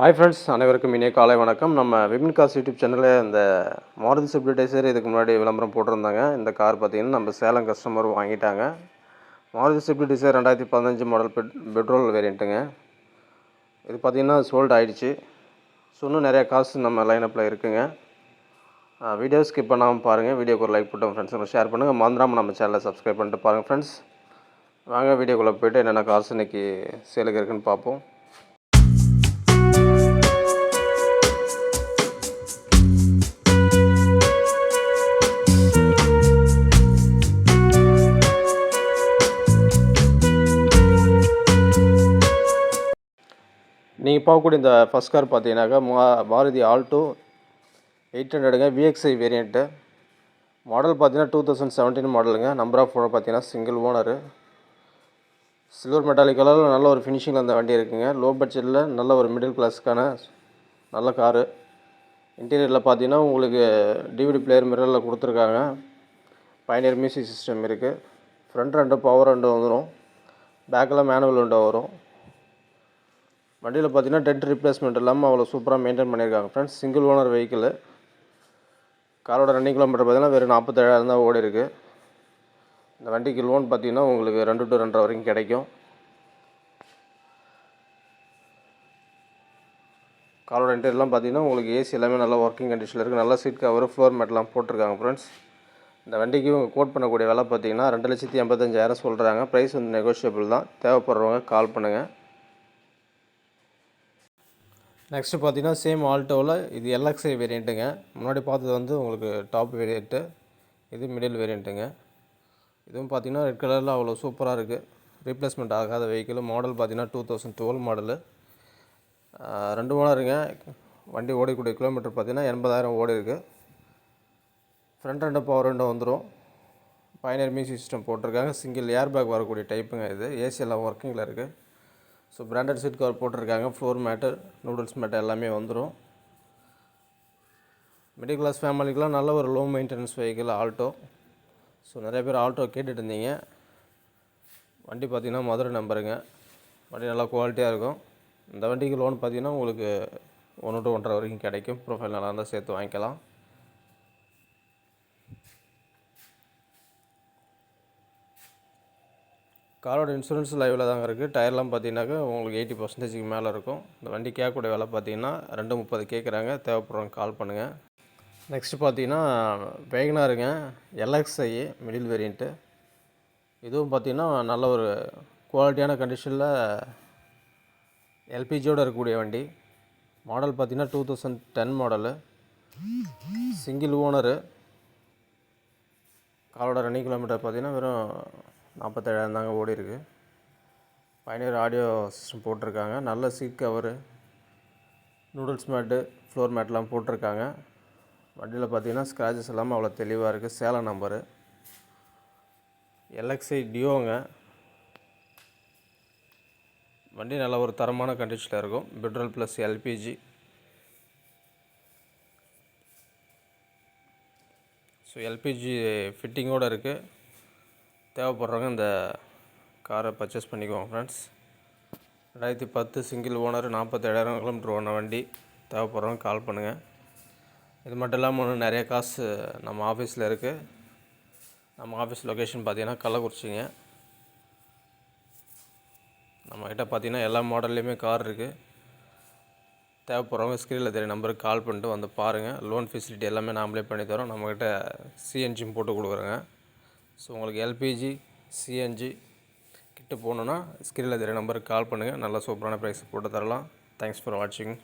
Hi friends அனைவருக்கும் இனிய காலை வணக்கம். நம்ம விபின் காஸ் யூடியூப் சேனலில் இந்த மாருதி சிப்ளிடைசர் இதுக்கு முன்னாடி விளம்பரம் போட்டிருந்தாங்க. இந்த கார் பார்த்தீங்கன்னா நம்ம சேலம் கஸ்டமர் வாங்கிட்டாங்க. மாருதி சிப்ளிடைசர் ரெண்டாயிரத்தி பதினஞ்சு மாடல் பெட் பெட்ரோல் வேரியண்ட்டுங்க இது பார்த்தீங்கன்னா சோல்டு ஆகிடுச்சு ஸோ இன்னும் நிறையா காசு நம்ம லைனப்பில் இருக்குங்க. வீடியோ ஸ்கிப் பண்ணாமல் பாருங்கள் வீடியோக்கு ஒரு லைக் போட்டு ஃப்ரெண்ட்ஸுங்க ஷேர் பண்ணுங்கள் மறந்துடாமல் நம்ம சேனலை சப்ஸ்கிரைப் பண்ணிட்டு பாருங்கள் ஃப்ரெண்ட்ஸ் வாங்க வீடியோக்குள்ளே போய்ட்டு என்னென்ன காசு இன்றைக்கி சேலுக்கு இருக்குதுன்னு பார்ப்போம். நீங்கள் பார்க்கக்கூடிய இந்த ஃபஸ்ட் கார் பார்த்தீங்கன்னாக்கா மா மாருதி ஆல்டோ எயிட் ஹண்ட்ரடுங்க விஎக்ஸ்ஐ வேரியண்ட்டு மாடல் பார்த்தீங்கன்னா டூ தௌசண்ட் செவன்டீன் மாடலுங்க நம்பர் ஆஃப் ஓனர் பார்த்தீங்கன்னா சிங்கிள் ஓனரு சில்வர் மெட்டாலிக் கலரில் நல்ல ஒரு ஃபினிஷிங்கில் அந்த வண்டி இருக்குங்க. லோ பட்ஜெட்டில் நல்ல ஒரு மிடில் கிளாஸ்க்கான நல்ல காரு இன்டீரியரில் பார்த்தீங்கன்னா உங்களுக்கு டிவிடி பிளேயர் மிரரில் கொடுத்துருக்காங்க. பயனியர் மியூசிக் சிஸ்டம் இருக்குது ஃப்ரண்ட் ரெண்டு பவர் ரெண்டு வந்துடும் பேக்கில் மேனுவல் ரெண்டு வரும். வண்டியில் பார்த்தீங்கன்னா டென்ட் ரிப்ளேஸ்மெண்ட் இல்லாமல் அவ்வளோ சூப்பராக மெயின்டைன் பண்ணியிருக்காங்க. ஃப்ரெண்ட்ஸ் சிங்கிள் ஓனர் வெஹிக்கிள் காரோட ரன்னிங் கிலோமீட்டர் பார்த்தீங்கன்னா வெறும் நாற்பத்தேழாயிரம் தான் ஓடி இருக்குது இந்த வண்டிக்கு லோன் பார்த்தீங்கன்னா உங்களுக்கு ரெண்டு டு ரெண்டரை வரைக்கும் கிடைக்கும். காரோட இன்டீரியர்லாம் பார்த்தீங்கன்னா உங்களுக்கு ஏசி எல்லாமே நல்லா ஒர்க்கிங் கண்டிஷனில் இருக்குது நல்லா சீட் கவர் ஃப்ளோர் மேட்லாம் போட்டிருக்காங்க ஃப்ரெண்ட்ஸ் இந்த வண்டிக்கு இவங்க கோட் பண்ணக்கூடிய விலை பார்த்தீங்கன்னா ரெண்டு லட்சத்தி எண்பத்தஞ்சாயிரம் சொல்கிறாங்க ப்ரைஸ் வந்து நெகோஷியபிள் தான். தேவைப்படுறவங்க கால் பண்ணுங்கள் நெக்ஸ்ட்டு பார்த்தீங்கன்னா சேம் ஆல்டோவில் இது எல்எக்ஸ்ஐ வேரியண்ட்டுங்க முன்னாடி பார்த்தது வந்து உங்களுக்கு டாப் வேரியண்ட்டு இது மிடில் வேரியண்ட்டுங்க இதுவும் பார்த்தீங்கன்னா ரெட் கலரில் அவ்வளோ சூப்பராக இருக்குது ரீப்ளேஸ்மெண்ட் ஆகாத வெஹிக்கிள் மாடல் பார்த்தீங்கன்னா டூ தௌசண்ட் டுவெல் மாடலு ரெண்டு ஓனருங்க வண்டி ஓடக்கூடிய கிலோமீட்டர் பார்த்தீங்கன்னா எண்பதாயிரம் ஓடி இருக்குது ஃப்ரண்ட் ரெண்டு பவர் ரெண்டும் வந்துடும் பயனர் மியூசிக் சிஸ்டம் போட்டிருக்காங்க. சிங்கிள் ஏர் பேக் வரக்கூடிய டைப்புங்க இது. ஏசி எல்லாம் ஒர்க்கிங்கில் இருக்குது ஸோ பிராண்டட் சீட் கவர் போட்டிருக்காங்க. ஃப்ளோர் மேட்டு நூடுல்ஸ் மேட்டு எல்லாமே வந்துடும் மிடில் கிளாஸ் ஃபேமிலிக்கெலாம் நல்ல ஒரு low maintenance vehicle Alto so நிறைய பேர் ஆல்டோ கேட்டுட்டு இருந்தீங்க வண்டி பார்த்திங்கன்னா மதுரை நம்பருங்க. வண்டி நல்லா குவாலிட்டியாக இருக்கும். இந்த வண்டிக்கு லோன் பார்த்தீங்கன்னா உங்களுக்கு ஒன்று டு ஒன்றரை வரைக்கும் கிடைக்கும். ப்ரொஃபைல் நல்லா இருந்தால் சேர்த்து வாங்கிக்கலாம். காரோட இன்சூரன்ஸ் லைவில் தாங்க இருக்குது டயர்லாம் பார்த்தீங்கன்னாக்கா உங்களுக்கு எயிட்டி பர்சன்டேஜுக்கு மேலே இருக்கும். இந்த வண்டி கேட்கக்கூடிய விலை பார்த்தீங்கன்னா ரெண்டு முப்பது கேட்குறாங்க தேவைப்படுறவங்க கால் பண்ணுங்கள் நெக்ஸ்ட்டு பார்த்தீங்கன்னா வேகனாருங்க. எல்எக்ஸ்ஐ மிடில் வேரியண்ட்டு இதுவும் பார்த்தீங்கன்னா நல்ல ஒரு குவாலிட்டியான கண்டிஷனில் எல்பிஜியோடு இருக்கக்கூடிய வண்டி. மாடல் பார்த்தீங்கன்னா two thousand ten model single owner காரோட ரன்னிங் கிலோமீட்டர் பார்த்தீங்கன்னா வெறும் நாற்பத்தேழாயிரம் தாங்க ஓடி இருக்கு. பயணியர் ஆடியோ சிஸ்டம் போட்டிருக்காங்க. நல்ல seat cover noodles mat floor மேட்லாம் போட்டிருக்காங்க. வண்டியில் பார்த்தீங்கன்னா ஸ்க்ராச்சஸ் எல்லாமே அவ்வளோ தெளிவாக இருக்குது சேலம் நம்பரு எல்எக்ஸ்ஐ டியோங்க வண்டி நல்ல ஒரு தரமான கண்டிஷனில் இருக்கும். Petrol plus LPG so LPG ஃபிட்டிங்கோடு இருக்குது தேவைப்படுறவங்க இந்த காரை பர்ச்சேஸ் பண்ணிக்குவோம் ஃப்ரெண்ட்ஸ் ரெண்டாயிரத்தி பத்து சிங்கிள் ஓனர் நாற்பத்தேழாயிரம் கிலோமீட்டர் ஓன வண்டி. தேவைப்படுறவங்க கால் பண்ணுங்கள் இது மட்டும் இல்லாமல் ஒன்று நிறைய காசு நம்ம ஆஃபீஸில் இருக்குது நம்ம ஆஃபீஸ் லொக்கேஷன் பார்த்தீங்கன்னா கள்ளக்குறிச்சிங்க. நம்மக்கிட்ட பார்த்தீங்கன்னா எல்லா மாடல்லையுமே கார் இருக்குது தேவைப்படுறவங்க ஸ்க்ரீனில் தெரிய நம்பருக்கு கால் பண்ணிட்டு வந்து பாருங்கள் லோன் ஃபெசிலிட்டி எல்லாமே நாமளே பண்ணித்தரோம் நம்மக்கிட்ட சிஎன்ஜியும் போட்டு கொடுக்குறோங்க. ஸோ உங்களுக்கு எல்பிஜி சிஎன்ஜி கிட்ட போகணுன்னா ஸ்க்ரீனில் தெரிய நம்பருக்கு கால் பண்ணுங்கள் நல்லா சூப்பரான ப்ரைஸ் போட்டு தரலாம். தேங்க்ஸ் ஃபார் வாட்சிங்